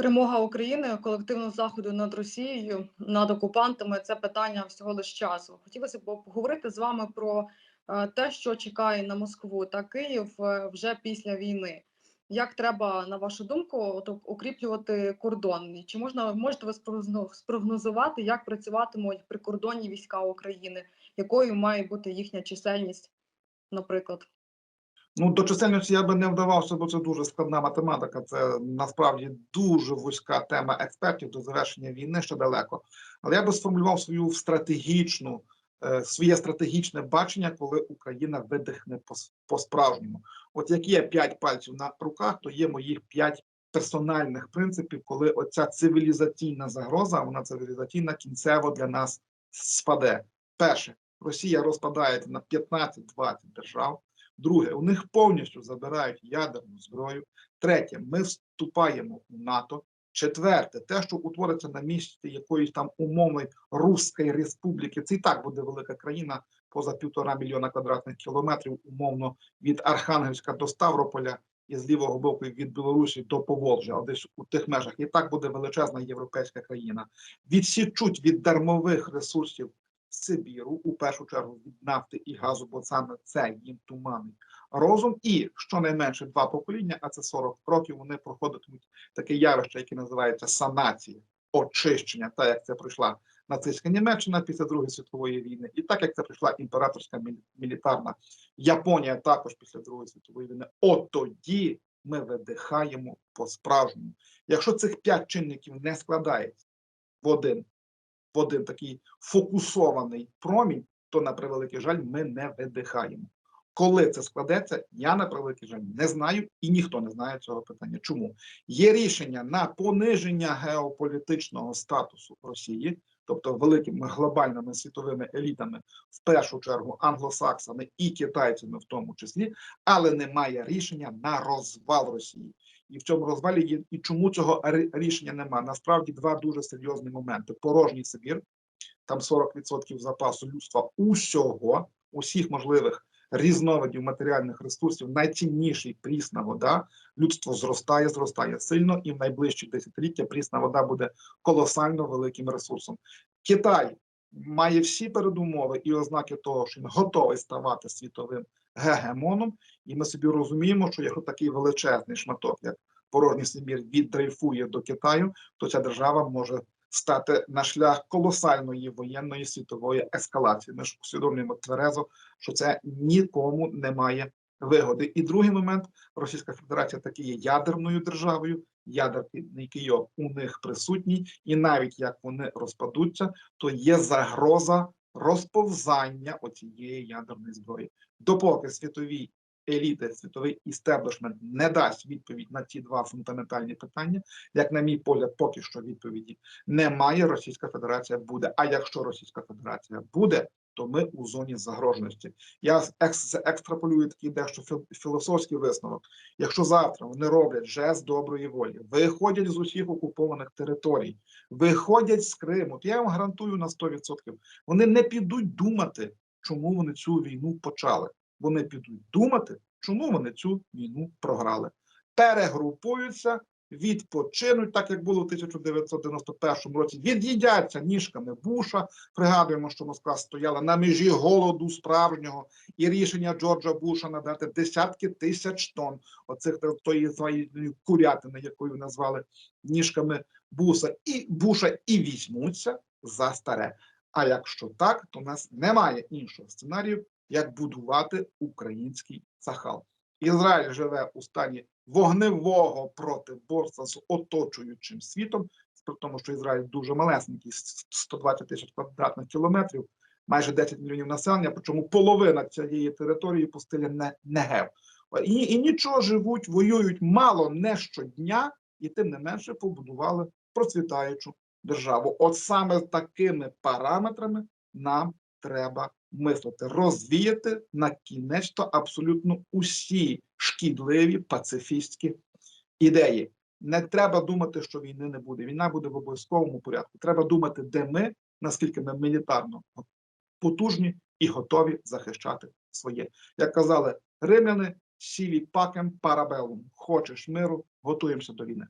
Перемога України колективного заходу над Росією, над окупантами це питання всього лиш часу. Хотілося б поговорити з вами про е, те, що чекає на Москву та Київ е, вже після війни. Як треба, на вашу думку, укріплювати кордон? Чи можна можете ви спрогно- спрогнозувати, як працюватимуть прикордонні війська України, якою має бути їхня чисельність, наприклад? Ну, до чисельності я би не вдавався, бо це дуже складна математика. Це насправді дуже вузька тема експертів до завершення війни ще далеко. Але я би сформулював свою стратегічну, е, своє стратегічне бачення, коли Україна видихне по-справжньому. От як є п'ять пальців на руках, то є моїх п'ять персональних принципів, коли оця цивілізаційна загроза, вона цивілізаційна кінцево для нас спаде. Перше, Росія розпадається на 15-20 держав. Друге, у них повністю забирають ядерну зброю. Третє, ми вступаємо у НАТО. Четверте, те, що утвориться на місці якоїсь там умовної Руської республіки, це і так буде велика країна поза півтора мільйона квадратних кілометрів, умовно від Архангельська до Ставрополя і з лівого боку від Білорусі до Поволжя, десь у тих межах. І так буде величезна європейська країна. Відсічуть від дармових ресурсів Сибіру, у першу чергу від нафти і газу, бо саме це їм туманить розум. І щонайменше два покоління, а це 40 років, вони проходитимуть таке явище, яке називається санація, очищення, так як це пройшла нацистська Німеччина після Другої світової війни, і так як це прийшла імператорська мілітарна Японія також після Другої світової війни. От тоді ми видихаємо по-справжньому. Якщо цих п'ять чинників не складається в один в один такий фокусований промінь, то на превеликий жаль, ми не видихаємо. Коли це складеться, я на превеликий жаль не знаю, і ніхто не знає цього питання. Чому є рішення на пониження геополітичного статусу Росії, тобто великими глобальними світовими елітами, в першу чергу англосаксами і китайцями, в тому числі, але немає рішення на розвал Росії. І в цьому розвалі і чому цього рішення немає. Насправді два дуже серйозні моменти: порожній Сибір, там 40% запасу людства усього, усіх можливих різновидів матеріальних ресурсів, найцінніший прісна вода. Людство зростає, зростає сильно, і в найближчі десятиліття прісна вода буде колосально великим ресурсом. Китай має всі передумови і ознаки того, що він готовий ставати світовим гегемоном, і ми собі розуміємо, що якщо такий величезний шматок, як порожній Сибір, віддрейфує до Китаю, то ця держава може стати на шлях колосальної воєнної світової ескалації. Ми ж усвідомлюємо тверезо, що це нікому не має вигоди. І другий момент: Російська Федерація таки є ядерною державою. Ядерний Київ у них присутній, і навіть як вони розпадуться, то є загроза розповзання оцієї ядерної зброї. Допоки світові еліти, світовий істеблішмент не дасть відповідь на ці два фундаментальні питання, як на мій погляд, поки що відповіді немає. Російська Федерація буде. А якщо Російська Федерація буде, то ми у зоні загроженості. Я екстраполюю такий дещо філ- філософський висновок. Якщо завтра вони роблять жест доброї волі, виходять з усіх окупованих територій, виходять з Криму, то я вам гарантую на 100%, вони не підуть думати, чому вони цю війну почали. Вони підуть думати, чому вони цю війну програли. Перегрупуються, відпочинуть, так як було в 1991 році, від'їдяться ніжками Буша. Пригадуємо, що Москва стояла на межі голоду справжнього, і рішення Джорджа Буша надати десятки тисяч тонн оцих тої своєї курятини, якою назвали ніжками буса, і буша і візьмуться за старе. А якщо так, то у нас немає іншого сценарію, як будувати український Сахал. Ізраїль живе у стані вогневого протиборства з оточуючим світом, при тому, що Ізраїль дуже малесенький, с- 120 тисяч квадратних кілометрів, майже 10 мільйонів населення, причому половина цієї території пустеля не Негев. І, і нічого живуть, воюють мало не щодня, і тим не менше побудували процвітаючу державу. От саме такими параметрами нам треба мислити, розвіяти на кінець абсолютно усі шкідливі пацифістські ідеї. Не треба думати, що війни не буде. Війна буде в обов'язковому порядку. Треба думати, де ми, наскільки ми мілітарно потужні і готові захищати своє. Як казали римляни, сіві пакем парабелум. Хочеш миру, готуємося до війни.